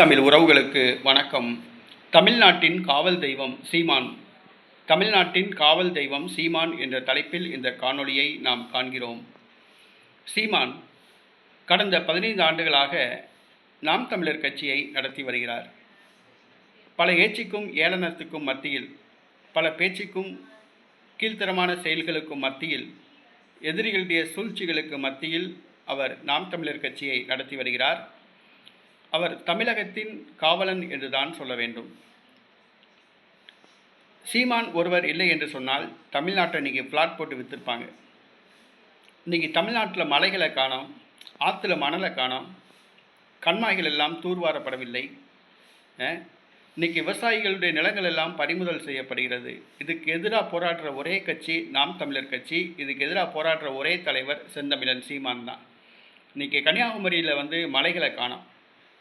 தமிழ் உறவுகளுக்கு வணக்கம். தமிழ்நாட்டின் காவல் தெய்வம் சீமான். தமிழ்நாட்டின் காவல் தெய்வம் சீமான் என்ற தலைப்பில் இந்த காணொளியை நாம் காண்கிறோம். சீமான் கடந்த பதினைந்து ஆண்டுகளாக நாம் தமிழர் கட்சியை நடத்தி வருகிறார். பல ஏச்சிக்கும் ஏளனத்துக்கும் மத்தியில் பல பேச்சுக்கும் கீழ்த்தரமான செயல்களுக்கும் மத்தியில் எதிரிகளுடைய சூழ்ச்சிகளுக்கு மத்தியில் அவர் நாம் தமிழர் கட்சியை நடத்தி வருகிறார். அவர் தமிழகத்தின் காவலன் என்றுதான் சொல்ல வேண்டும். சீமான் ஒருவர் இல்லை என்று சொன்னால் தமிழ்நாட்டை இன்றைக்கி ஃப்ளாட் போட்டு விற்றுருப்பாங்க இன்றைக்கி தமிழ்நாட்டில் மலைகளை காணோம் ஆற்றுல மணலை காணோம் கண்மாய்கள் எல்லாம் தூர்வாரப்படவில்லை. இன்றைக்கி இன்னைக்கு விவசாயிகளுடைய நிலங்கள் எல்லாம் பறிமுதல் செய்யப்படுகிறது. இதுக்கு எதிராக போராடுற ஒரே கட்சி நாம் தமிழர் கட்சி இதுக்கு எதிராக போராடுற ஒரே தலைவர் செந்தமிழன் சீமான் தான். இன்றைக்கி கன்னியாகுமரியில் வந்து மலைகளை காணோம்.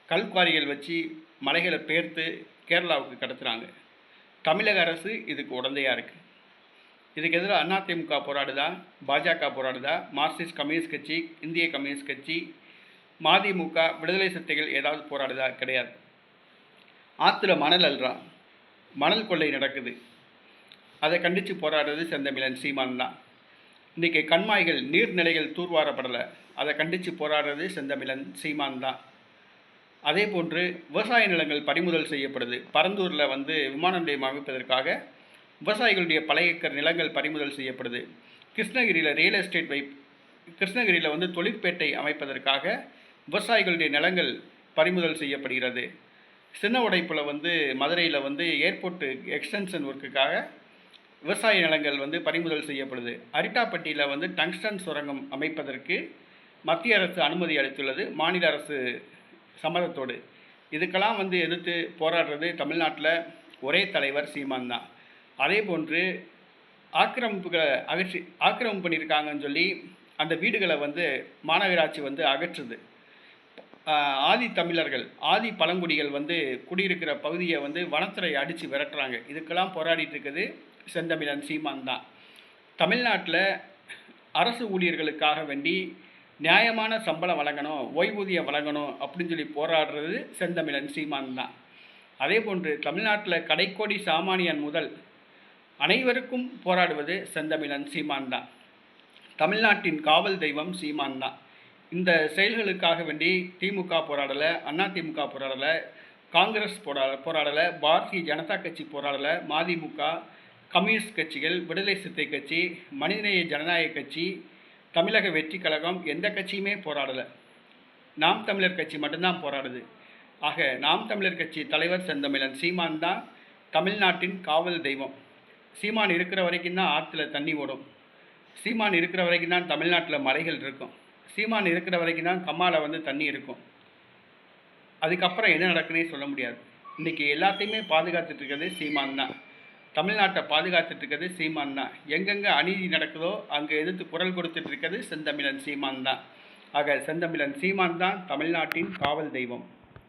கல்குவாரிகள் வச்சு மலைகளை பேர்த்து கேரளாவுக்கு கடத்துகிறாங்க தமிழக அரசு இதுக்கு உடந்தையாக இருக்குது இதுக்கு எதிராக அதிமுக போராடுதா? பாஜக போராடுதா? மார்க்சிஸ்ட் கம்யூனிஸ்ட் கட்சி இந்திய கம்யூனிஸ்ட் கட்சி மதிமுக விடுதலை சக்திகள் ஏதாவது போராடுதா? கிடையாது. ஆற்றுல மணல் அல்றான் மணல் கொள்ளை நடக்குது. அதை கண்டித்து போராடுறது செந்தமிழன் சீமான் தான். இன்றைக்கி கண்மாய்கள் நீர்நிலைகள் தூர்வாரப்படலை. அதை கண்டித்து போராடுறது செந்தமிழன் சீமான் தான். அதே போன்று விவசாய நிலங்கள் பறிமுதல் செய்யப்படுது. பரந்தூரில் வந்து விமான நிலையம் அமைப்பதற்காக விவசாயிகளுடைய பல ஏக்கர் நிலங்கள் பறிமுதல் செய்யப்படுது. கிருஷ்ணகிரியில் ரியல் எஸ்டேட் வை கிருஷ்ணகிரியில் வந்து தொழிற்பேட்டை அமைப்பதற்காக விவசாயிகளுடைய நிலங்கள் பறிமுதல் செய்யப்படுகிறது. சின்ன உடைப்பில் வந்து மதுரையில் வந்து ஏர்போர்ட்டு எக்ஸ்டென்ஷன் ஒர்க்குக்காக விவசாய நிலங்கள் வந்து பறிமுதல் செய்யப்படுது. அரிட்டாப்பட்டியில் வந்து டங்ஸ்டன் சுரங்கம் அமைப்பதற்கு மத்திய அரசு அனுமதி அளித்துள்ளது. மாநில அரசு சம்மதத்தோடு. இதுக்கெல்லாம் வந்து எதிர்த்து போராடுறது தமிழ்நாட்டில் ஒரே தலைவர் சீமான் தான். அதே போன்று ஆக்கிரமிப்புகளை அகற்றி ஆக்கிரமிப்பு பண்ணியிருக்காங்கன்னு சொல்லி அந்த வீடுகளை வந்து மாநகராட்சி வந்து அகற்றுது. ஆதி தமிழர்கள் ஆதி பழங்குடிகள் வந்து குடியிருக்கிற பகுதியை வந்து வனத்துறை அடித்து விரட்டுறாங்க. இதுக்கெல்லாம் போராடிட்டு இருக்குது செந்தமிழன் சீமான் தான். தமிழ்நாட்டில் அரசு ஊழியர்களுக்காக வேண்டி நியாயமான சம்பளம் வழங்கணும் ஓய்வூதியம் வழங்கணும் அப்படின்னு சொல்லி போராடுறது செந்தமிழன் சீமான் தான். அதே போன்று தமிழ்நாட்டில் கடைக்கோடி சாமானியன் முதல் அனைவருக்கும் போராடுவது செந்தமிழன் சீமான் தான். தமிழ்நாட்டின் காவல் தெய்வம் சீமான் தான். இந்த செயல்களுக்காக வேண்டி திமுக போராடலை திமுக போராடலை காங்கிரஸ் போராட போராடலை பாரதிய ஜனதா கட்சி போராடலை மதிமுக கம்யூனிஸ்ட் கட்சிகள் விடுதலை சிறுத்தை கட்சி மனிதநேய ஜனநாயக கட்சி தமிழக வெற்றி கழகம் எந்த கட்சியுமே போராடலை. நாம் தமிழர் கட்சி மட்டும்தான் போராடுது. ஆக நாம் தமிழர் கட்சி தலைவர் செந்தமிழன் சீமான் தான் தமிழ்நாட்டின் காவல் தெய்வம். சீமான் இருக்கிற வரைக்கும் தான் ஆற்றுல தண்ணி ஓடும். சீமான் இருக்கிற வரைக்கும் தான் தமிழ்நாட்டில் மலைகள் இருக்கும். சீமான் இருக்கிற வரைக்கும் தான் கம்மாவில் வந்து தண்ணி இருக்கும். அதுக்கப்புறம் என்ன நடக்குன்னே சொல்ல முடியாது. இன்றைக்கி எல்லாத்தையுமே பாதுகாத்துட்டு இருக்கிறது சீமான் தான். தமிழ்நாட்டை பாதுகாத்துட்டு இருக்கிறது சீமான் தான். எங்கெங்கே அநீதி நடக்குதோ அங்கே எதிர்த்து குரல் கொடுத்துட்டு இருக்கிறது செந்தமிழன் சீமான் தான். ஆக செந்தமிழன் சீமான் தான் தமிழ்நாட்டின் காவல் தெய்வம்.